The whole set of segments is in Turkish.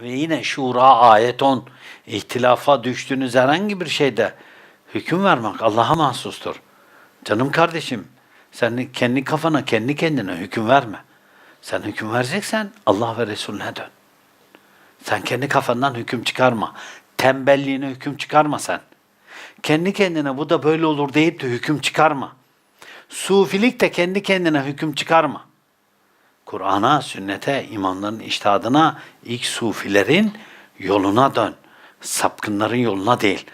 Ve yine Şura ayet 10. İhtilafa düştüğünüz herhangi bir şeyde hüküm vermek Allah'a mahsustur. Canım kardeşim, sen kendi kafana, kendi kendine hüküm verme. Sen hüküm vereceksen Allah ve Resulüne dön. Sen kendi kafandan hüküm çıkarma. Tembelliğine hüküm çıkarma sen. Kendi kendine bu da böyle olur deyip de hüküm çıkarma. Sufilik de kendi kendine hüküm çıkarma. Kur'an'a, sünnete, imamların iştihadına, ilk sufilerin yoluna dön. Sapkınların yoluna değil.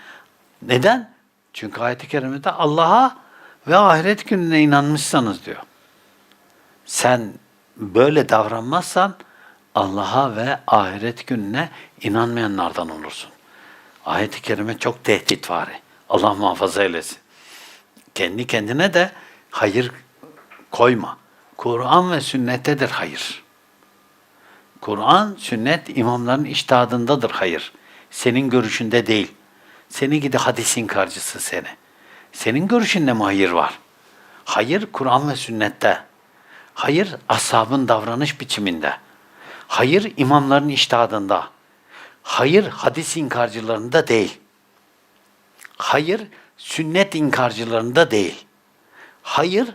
Neden? Çünkü ayet-i kerimede Allah'a ve ahiret gününe inanmışsanız diyor. Sen böyle davranmazsan Allah'a ve ahiret gününe inanmayanlardan olursun. Ayet-i kerime çok tehditvari. Allah muhafaza eylesin. Kendi kendine de hayır koyma. Kur'an ve sünnettedir hayır. Kur'an, sünnet imamların iştihadındadır hayır. Senin görüşünde değil. Seni gidi hadis inkarcısı seni. Senin görüşünde mi hayır var? Hayır Kur'an ve sünnette. Hayır ashabın davranış biçiminde. Hayır imamların iştihadında. Hayır hadis inkarcılarında değil. Hayır sünnet inkarcılarında değil. Hayır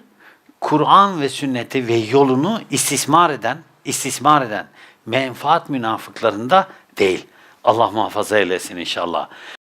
Kur'an ve sünneti ve yolunu istismar eden, istismar eden menfaat münafıklarında değil. Allah muhafaza eylesin inşallah.